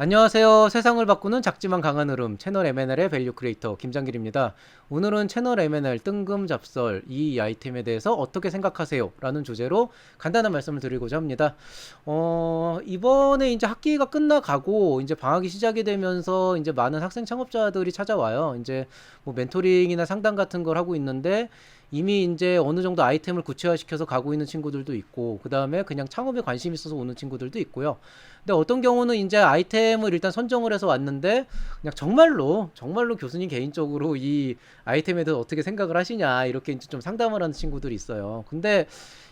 안녕하세요. 세상을 바꾸는 작지만 강한 흐름 채널 M&L의 밸류 크리에이터 김장길입니다. 오늘은 채널 M&L 뜬금 잡설 이 아이템에 대해서 어떻게 생각하세요? 라는 주제로 간단한 말씀을 드리고자 합니다. 어, 이번에 이제 학기가 끝나가고 이제 방학이 시작이 되면서 이제 많은 학생 창업자들이 찾아와요. 이제 뭐 멘토링이나 상담 같은 걸 하고 있는데 이미 이제 어느 정도 아이템을 구체화시켜서 가고 있는 친구들도 있고 그 다음에 그냥 창업에 관심 있어서 오는 친구들도 있고요. 근데 어떤 경우는 이제 아이템을 일단 선정을 해서 왔는데 그냥 정말로 정말로 교수님 개인적으로 이 아이템에 대해서 어떻게 생각을 하시냐 이렇게 이제 좀 상담을 하는 친구들이 있어요. 근데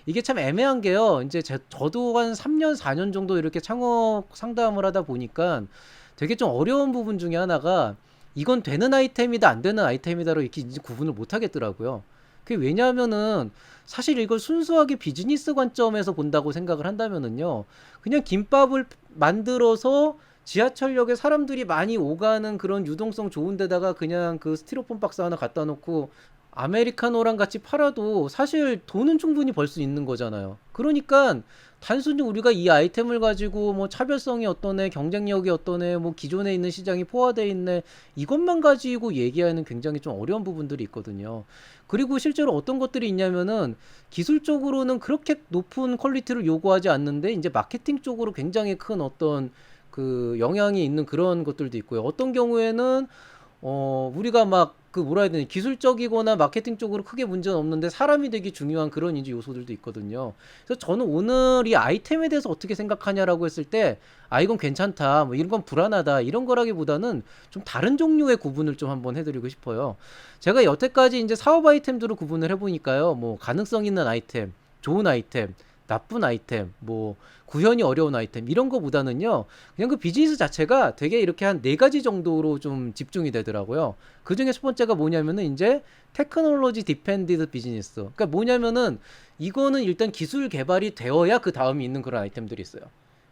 이게 참 애매한 게요. 이제 제, 저도 한 3년 4년 정도 이렇게 창업 상담을 하다 보니까 되게 좀 어려운 부분 중에 하나가 이건 되는 아이템이다 안 되는 아이템이다로 이렇게 구분을 못 하겠더라고요. 그게 왜냐하면은 사실 이걸 순수하게 비즈니스 관점에서 본다고 생각을 한다면은요. 그냥 김밥을 만들어서 지하철역에 사람들이 많이 오가는 그런 유동성 좋은 데다가 그냥 그 스티로폼 박스 하나 갖다 놓고 아메리카노랑 같이 팔아도 사실 돈은 충분히 벌 수 있는 거잖아요. 그러니까 단순히 우리가 이 아이템을 가지고 뭐 차별성이 어떠네, 경쟁력이 어떠네, 뭐 기존에 있는 시장이 포화되어 있네, 이것만 가지고 얘기하는 굉장히 좀 어려운 부분들이 있거든요. 그리고 실제로 어떤 것들이 있냐면은 기술적으로는 그렇게 높은 퀄리티를 요구하지 않는데 이제 마케팅 쪽으로 굉장히 큰 어떤 그 영향이 있는 그런 것들도 있고요. 어떤 경우에는 어, 우리가 막 그 뭐라 해야 되니 기술적이거나 마케팅 쪽으로 크게 문제는 없는데 사람이 되게 중요한 그런 이제 요소들도 있거든요. 그래서 저는 오늘 이 아이템에 대해서 어떻게 생각하냐라고 했을 때 아 이건 괜찮다 뭐 이런 건 불안하다 이런 거라기보다는 좀 다른 종류의 구분을 좀 한번 해드리고 싶어요. 제가 여태까지 이제 사업 아이템들을 구분을 해보니까요. 뭐 가능성 있는 아이템, 좋은 아이템, 나쁜 아이템, 뭐 구현이 어려운 아이템 이런 거보다는요. 그냥 그 비즈니스 자체가 되게 이렇게 한 네 가지 정도로 좀 집중이 되더라고요. 그 중에 첫 번째가 뭐냐면은 이제 테크놀로지 디펜디드 비즈니스. 그러니까 뭐냐면은 이거는 일단 기술 개발이 되어야 그 다음이 있는 그런 아이템들이 있어요.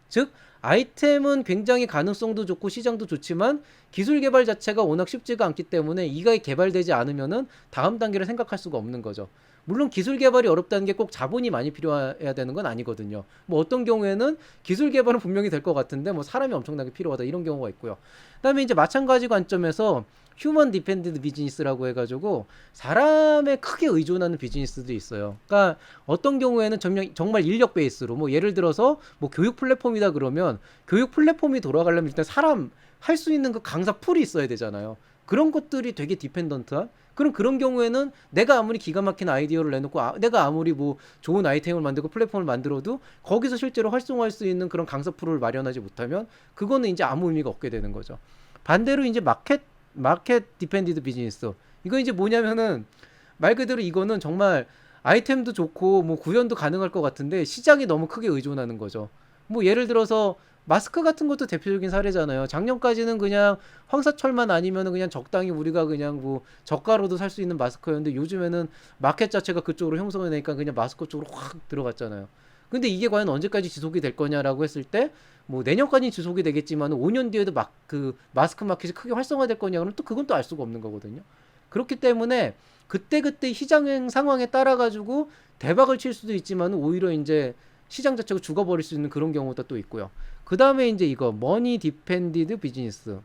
즉 아이템은 굉장히 가능성도 좋고 시장도 좋지만 기술 개발 자체가 워낙 쉽지가 않기 때문에 이가 개발되지 않으면은 다음 단계를 생각할 수가 없는 거죠. 물론 기술 개발이 어렵다는 게 꼭 자본이 많이 필요해야 되는 건 아니거든요. 뭐 어떤 경우에는 기술 개발은 분명히 될 것 같은데 뭐 사람이 엄청나게 필요하다 이런 경우가 있고요. 그다음에 이제 마찬가지 관점에서 휴먼 디펜디드 비즈니스라고 해가지고 사람에 크게 의존하는 비즈니스도 있어요. 그러니까 어떤 경우에는 정말, 인력 베이스로 뭐 예를 들어서 뭐 교육 플랫폼이다 그러면 교육 플랫폼이 돌아가려면 일단 사람 할 수 있는 그 강사 풀이 있어야 되잖아요. 그런 것들이 되게 디펜던트한 그럼 그런 경우에는 내가 아무리 기가 막힌 아이디어를 내놓고 아, 내가 아무리 뭐 좋은 아이템을 만들고 플랫폼을 만들어도 거기서 실제로 활성화할 수 있는 그런 강사 풀을 마련하지 못하면 그거는 이제 아무 의미가 없게 되는 거죠. 반대로 이제 마켓 마켓 디펜디드 비즈니스 이거 이제 뭐냐면은 말 그대로 이거는 정말 아이템도 좋고 뭐 구현도 가능할 것 같은데 시장이 너무 크게 의존하는 거죠. 뭐 예를 들어서 마스크 같은 것도 대표적인 사례잖아요. 작년까지는 그냥 황사철만 아니면 그냥 적당히 우리가 그냥 뭐 저가로도 살 수 있는 마스크였는데 요즘에는 마켓 자체가 그쪽으로 형성이 되니까 그냥 마스크 쪽으로 확 들어갔잖아요. 근데 이게 과연 언제까지 지속이 될 거냐라고 했을 때 뭐 내년까지 지속이 되겠지만 5년 뒤에도 막 그 마스크 마켓이 크게 활성화될 거냐 그러면 또 그건 또 알 수가 없는 거거든요. 그렇기 때문에 그때그때 시장 상황에 따라 가지고 대박을 칠 수도 있지만 오히려 이제 시장 자체가 죽어버릴 수 있는 그런 경우도 또 있고요. 그 다음에 이제 이거 머니 디펜디드 비즈니스.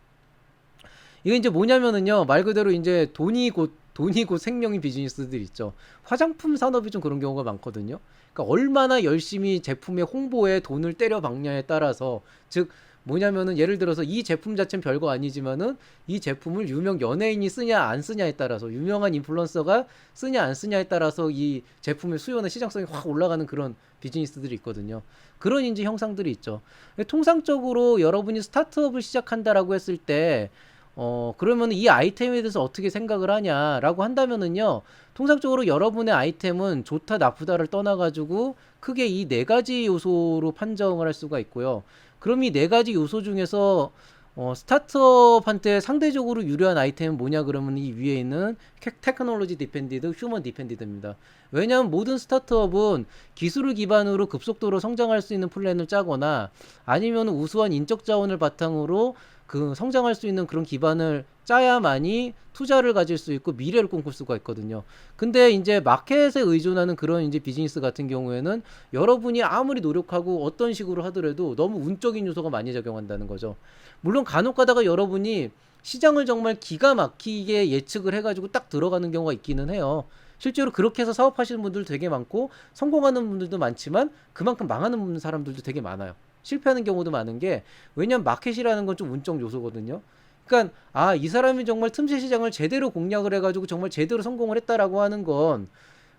이거 이제 뭐냐면은요 말 그대로 이제 돈이 곧 돈이 곧 생명인 비즈니스들 있죠. 화장품 산업이 좀 그런 경우가 많거든요. 그러니까 얼마나 열심히 제품의 홍보에 돈을 때려 박냐에 따라서 즉 뭐냐면은 예를 들어서 이 제품 자체는 별거 아니지만은 이 제품을 유명 연예인이 쓰냐 안 쓰냐에 따라서 유명한 인플루언서가 쓰냐 안 쓰냐에 따라서 이 제품의 수요나 시장성이 확 올라가는 그런 비즈니스들이 있거든요. 그런 인지 형상들이 있죠. 통상적으로 여러분이 스타트업을 시작한다라고 했을 때 어, 그러면 이 아이템에 대해서 어떻게 생각을 하냐라고 한다면은요, 통상적으로 여러분의 아이템은 좋다, 나쁘다를 떠나가지고 크게 이 네 가지 요소로 판정을 할 수가 있고요. 그럼 이 네 가지 요소 중에서 어, 스타트업한테 상대적으로 유리한 아이템은 뭐냐 그러면 이 위에 있는 테크놀로지 디펜디드, 휴먼 디펜디드입니다. 왜냐하면 모든 스타트업은 기술을 기반으로 급속도로 성장할 수 있는 플랜을 짜거나 아니면 우수한 인적 자원을 바탕으로 그 성장할 수 있는 그런 기반을 짜야만이 투자를 가질 수 있고 미래를 꿈꿀 수가 있거든요. 근데 이제 마켓에 의존하는 그런 이제 비즈니스 같은 경우에는 여러분이 아무리 노력하고 어떤 식으로 하더라도 너무 운적인 요소가 많이 작용한다는 거죠. 물론 간혹 가다가 여러분이 시장을 정말 기가 막히게 예측을 해가지고 딱 들어가는 경우가 있기는 해요. 실제로 그렇게 해서 사업하시는 분들 되게 많고 성공하는 분들도 많지만 그만큼 망하는 사람들도 되게 많아요. 실패하는 경우도 많은 게 왜냐면 마켓이라는 건 좀 운적 요소거든요. 그러니까 아 이 사람이 정말 틈새 시장을 제대로 공략을 해가지고 정말 제대로 성공을 했다라고 하는 건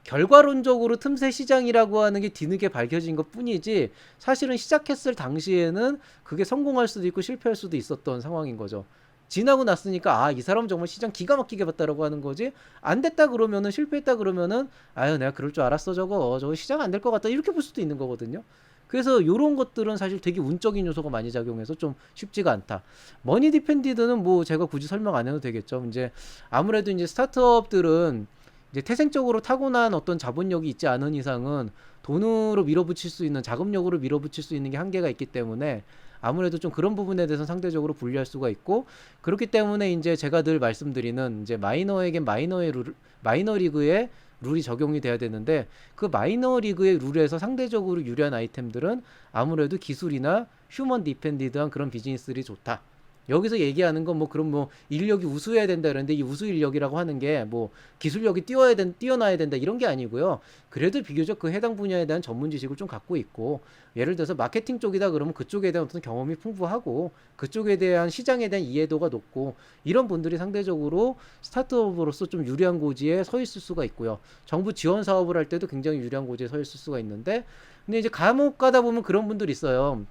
결과론적으로 틈새 시장이라고 하는 게 뒤늦게 밝혀진 것 뿐이지 사실은 시작했을 당시에는 그게 성공할 수도 있고 실패할 수도 있었던 상황인 거죠. 지나고 났으니까 아 이 사람은 정말 시장 기가 막히게 봤다라고 하는 거지 안 됐다 그러면은 실패했다 그러면은 아유 내가 그럴 줄 알았어 저거 저거 시장 안 될 것 같다 이렇게 볼 수도 있는 거거든요. 그래서 요런 것들은 사실 되게 운적인 요소가 많이 작용해서 좀 쉽지가 않다. 머니 디펜디드는 뭐 제가 굳이 설명 안 해도 되겠죠. 이제 아무래도 이제 스타트업들은 이제 태생적으로 타고난 어떤 자본력이 있지 않은 이상은 돈으로 밀어붙일 수 있는 자금력으로 밀어붙일 수 있는 게 한계가 있기 때문에 아무래도 좀 그런 부분에 대해서 상대적으로 불리할 수가 있고 그렇기 때문에 이제 제가 늘 말씀드리는 이제 마이너에겐 마이너의 룰 마이너 리그의 룰이 적용이 돼야 되는데 그 마이너 리그의 룰에서 상대적으로 유리한 아이템들은 아무래도 기술이나 휴먼 디펜디드한 그런 비즈니스들이 좋다. 여기서 얘기하는 건 뭐 그럼 뭐 인력이 우수해야 된다 그러는데 이 우수 인력이라고 하는 게 뭐 기술력이 뛰어야 된 뛰어나야 된다 이런 게 아니고요. 그래도 비교적 그 해당 분야에 대한 전문 지식을 좀 갖고 있고 예를 들어서 마케팅 쪽이다 그러면 그쪽에 대한 어떤 경험이 풍부하고 그쪽에 대한 시장에 대한 이해도가 높고 이런 분들이 상대적으로 스타트업으로서 좀 유리한 고지에 서 있을 수가 있고요. 정부 지원 사업을 할 때도 굉장히 유리한 고지에 서 있을 수가 있는데 근데 이제 감옥 가다 보면 그런 분들이 있어요.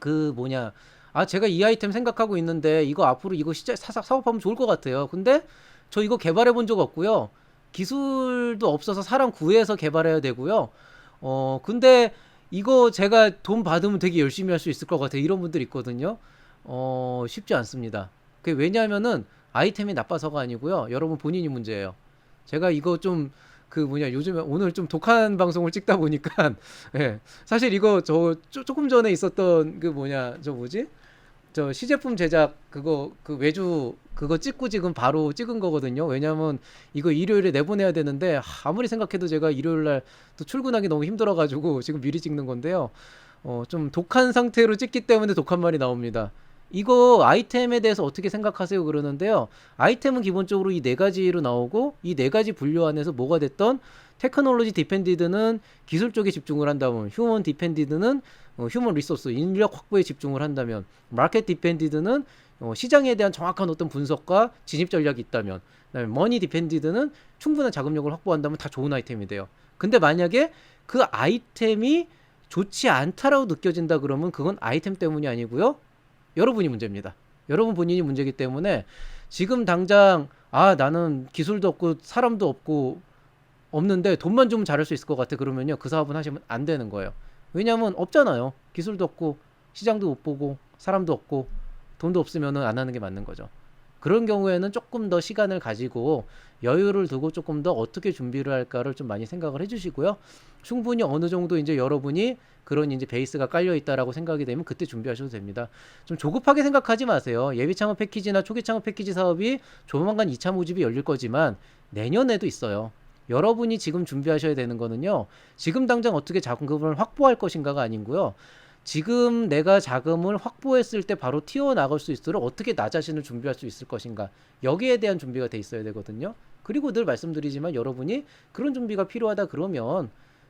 그 뭐냐 아 제가 이 아이템 생각하고 있는데 이거 앞으로 이거 시작 사, 사업하면 좋을 것 같아요. 근데 저 이거 개발해 본 적 없고요. 기술도 없어서 사람 구해서 개발해야 되고요. 어 근데 이거 제가 돈 받으면 되게 열심히 할 수 있을 것 같아요. 이런 분들 있거든요. 어 쉽지 않습니다. 그게 왜냐하면은 아이템이 나빠서가 아니고요. 여러분 본인이 문제예요. 제가 이거 좀 그 뭐냐 요즘에 오늘 좀 독한 방송을 찍다 보니까 예 사실 이거 저 쪼- 조금 전에 있었던 그 뭐냐 저 뭐지 저 시제품 제작 그거 그 외주 그거 찍고 지금 바로 찍은 거거든요. 왜냐면 이거 일요일에 내보내야 되는데 하, 아무리 생각해도 제가 일요일 날 또 출근하기 너무 힘들어 가지고 지금 미리 찍는 건데요. 어, 좀 독한 상태로 찍기 때문에 독한 말이 나옵니다. 이거 아이템에 대해서 어떻게 생각하세요? 그러는데요. 아이템은 기본적으로 이 네 가지로 나오고 이 네 가지 분류 안에서 뭐가 됐던 테크놀로지 디펜디드는 기술 쪽에 집중을 한다면 휴먼 디펜디드는 어, 휴먼 리소스 인력 확보에 집중을 한다면 마켓 디펜디드는 어, 시장에 대한 정확한 어떤 분석과 진입 전략이 있다면 그다음에 머니 디펜디드는 충분한 자금력을 확보한다면 다 좋은 아이템이 돼요. 근데 만약에 그 아이템이 좋지 않다라고 느껴진다 그러면 그건 아이템 때문이 아니고요. 여러분이 문제입니다. 여러분 본인이 문제이기 때문에 지금 당장 아 나는 기술도 없고 사람도 없고 없는데 돈만 주면 잘할 수 있을 것 같아 그러면요 그 사업은 하시면 안 되는 거예요. 왜냐하면 없잖아요. 기술도 없고 시장도 못 보고 사람도 없고 돈도 없으면은 안 하는 게 맞는 거죠. 그런 경우에는 조금 더 시간을 가지고 여유를 두고 조금 더 어떻게 준비를 할까를 좀 많이 생각을 해주시고요. 충분히 어느 정도 이제 여러분이 그런 이제 베이스가 깔려 있다라고 생각이 되면 그때 준비하셔도 됩니다. 좀 조급하게 생각하지 마세요. 예비 창업 패키지나 초기 창업 패키지 사업이 조만간 2차 모집이 열릴 거지만 내년에도 있어요. 여러분이 지금 준비하셔야 되는 거는요. 지금 당장 어떻게 자금을 확보할 것인가가 아니고요. 지금 내가 자금을 확보했을 때 바로 튀어나갈 수 있도록 어떻게 나 자신을 준비할 수 있을 것인가. 여기에 대한 준비가 돼 있어야 되거든요. 그리고 늘 말씀드리지만 여러분이 그런 준비가 필요하다 그러면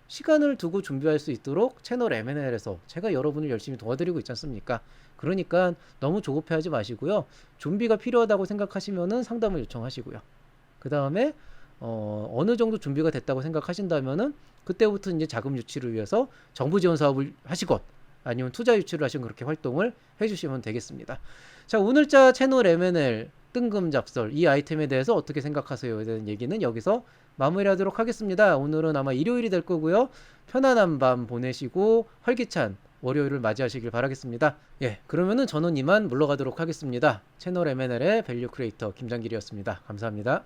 시간을 두고 준비할 수 있도록 채널 M&L에서 제가 여러분을 열심히 도와드리고 있지 않습니까? 그러니까 너무 조급해하지 마시고요. 준비가 필요하다고 생각하시면은 상담을 요청하시고요. 그 다음에 어, 어느 정도 준비가 됐다고 생각하신다면은 그때부터 이제 자금 유치를 위해서 정부 지원 사업을 하시건 아니면 투자 유치를 하시건 그렇게 활동을 해주시면 되겠습니다. 자 오늘자 채널 M&L 뜬금 잡설 이 아이템에 대해서 어떻게 생각하세요에 대한 얘기는 여기서 마무리하도록 하겠습니다. 오늘은 아마 일요일이 될 거고요. 편안한 밤 보내시고 활기찬 월요일을 맞이하시길 바라겠습니다. 예, 그러면은 저는 이만 물러가도록 하겠습니다. 채널 M&L의 밸류 크리에이터 김장길이었습니다. 감사합니다.